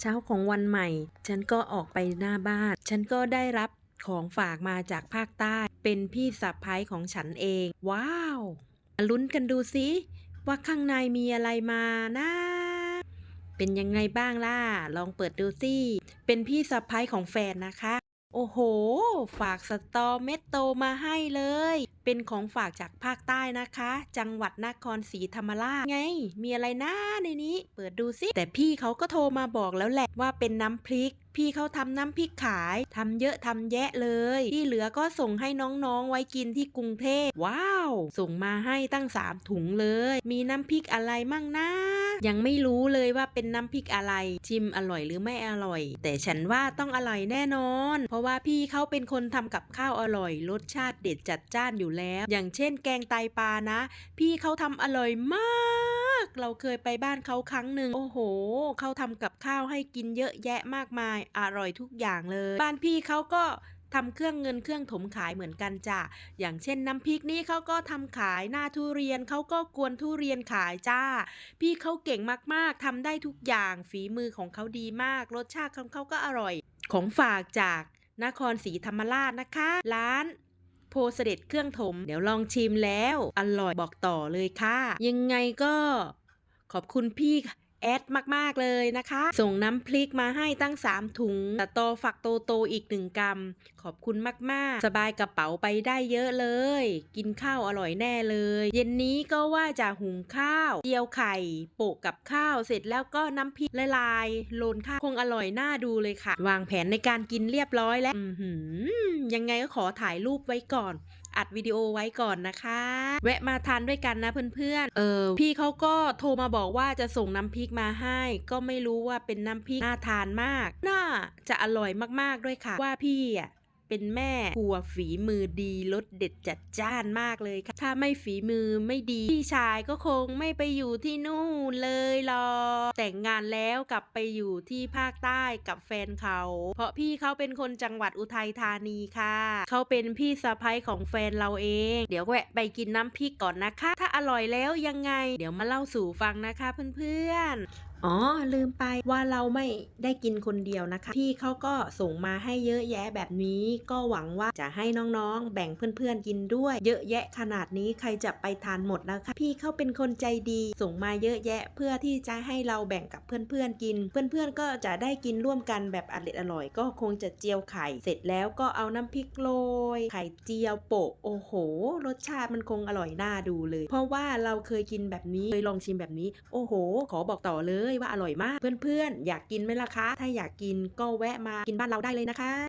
เช้าของวันใหม่ ฉันก็ออกไปหน้าบ้าน ฉันก็ได้รับของฝากมาจากภาคใต้ เป็นพี่สะพ้ายของฉันเอง ว้าวมาลุ้นกันดูสิว่าข้างในมีอะไรมานะเป็นยังไงบ้างล่ะ ลองเปิดดูสิเป็นพี่สะพ้ายของแฟนนะคะ โอ้โห ฝากสตอเม็ดโตมาให้เลย เป็นของฝากจากภาคใต้นะคะ จังหวัดนครศรีธรรมราชไง มีอะไรนะในนี้ เปิดดูสิแต่พี่เขาก็โทรมาบอกแล้วแหละว่าเป็นน้ำพริก พี่เขาทำน้ำพริกขายทำเยอะทำแยะเลย ที่เหลือก็ส่งให้น้องๆไว้กินที่กรุงเทพว้าว ส่งมาให้ตั้งสามถุงเลย มีน้ำพริกอะไรมั่งนะยังไม่รู้เลยว่าเป็นน้ำพริกอะไร ชิมอร่อยหรือไม่อร่อย แต่ฉันว่าต้องอร่อยแน่นอน เพราะว่าพี่เขาเป็นคนทำกับข้าวอร่อย รสชาติเด็ดจัดจ้านอยู่แล้ว อย่างเช่นแกงไตปลานะ พี่เขาทำอร่อยมาก เราเคยไปบ้านเขาครั้งหนึ่งโอ้โหเขาทำกับข้าวให้กินเยอะแยะมากมายอร่อยทุกอย่างเลย บ้านพี่เขาก็ทำเครื่องเงินเครื่องถมขายเหมือนกันจ้ะ อย่างเช่นน้ำพริกนี่เขาก็ทำขายหน้าทุเรียนเขาก็กวนทุเรียนขายจ้า พี่เขาเก่งมากๆทำได้ทุกอย่างฝีมือของเขาดีมาก รสชาติของเขาก็อร่อย ของฝากจากนครศรีธรรมราชนะคะ ร้าน เสด็จเครื่องถม เดี๋ยวลองชิมแล้ว อร่อยบอกต่อเลยค่ะ ยังไงก็ขอบคุณพี่ แอดมากๆเลยนะคะ ส่งน้ำพริกมาให้ตั้ง 3 ถุงตะโตฝักโตโตอีก 1กรัม ขอบคุณมากๆ สบายกระเป๋าไปได้เยอะเลย กินข้าวอร่อยแน่เลย เย็นนี้ก็ว่าจะหุงข้าว เจียวไข่ โปะกับข้าวเสร็จแล้วก็น้ำพริกละลายโรนข้าวคงอร่อยน่าดูเลยค่ะ วางแผนในการกินเรียบร้อยแล้วยังไงก็ขอถ่ายรูปไว้ก่อน อัดวิดีโอไว้ก่อนนะคะ แวะมาทานด้วยกันนะเพื่อนๆ เออพี่เขาก็โทรมาบอกว่าจะส่งน้ำพริกมาให้ ก็ไม่รู้ว่าเป็นน้ำพริกน่าทานมาก น่าจะอร่อยมากๆด้วยค่ะ ว่าพี่อะ เป็นแม่ครัวฝีมือดีรสเด็ดจัดจ้านมากเลยค่ะ ถ้าไม่ฝีมือไม่ดี พี่ชายก็คงไม่ไปอยู่ที่นู่นเลยหรอกแต่งงานแล้วกลับไปอยู่ที่ภาคใต้กับแฟนเขา เพราะพี่เขาเป็นคนจังหวัดอุทัยธานีค่ะ เขาเป็นพี่สะพ้ายของแฟนเราเอง เดี๋ยวแวะไปกินน้ำพริกก่อนนะคะ ถ้าอร่อยแล้วยังไง เดี๋ยวมาเล่าสู่ฟังนะคะเพื่อนๆ อ๋อ ลืมไปว่าเราไม่ได้กินคนเดียวนะคะ พี่เขาก็ส่งมาให้เยอะแยะแบบนี้ ก็หวังว่าจะให้น้องๆ แบ่งเพื่อนๆกินด้วย เยอะแยะขนาดนี้ใครจะไปทานหมดแล้วคะ พี่เขาเป็นคนใจดีส่งมาเยอะแยะ เพื่อที่จะให้เราแบ่งกับเพื่อนๆกิน เพื่อนๆก็จะได้กินร่วมกันแบบอร่อยอร่อยๆก็คงจะเจียวไข่ เสร็จแล้วก็เอาน้ำพริกโรยไข่เจียวโปะโอ้โห รสชาติมันคงอร่อยน่าดูเลย เพราะว่าเราเคยกินแบบนี้เคยลองชิมแบบนี้ โอ้โห ขอบอกต่อเลยเลยว่าอร่อยมาก เพื่อนๆ อยากกินไหมล่ะคะ ถ้าอยากกินก็แวะมากินบ้านเราได้เลยนะคะ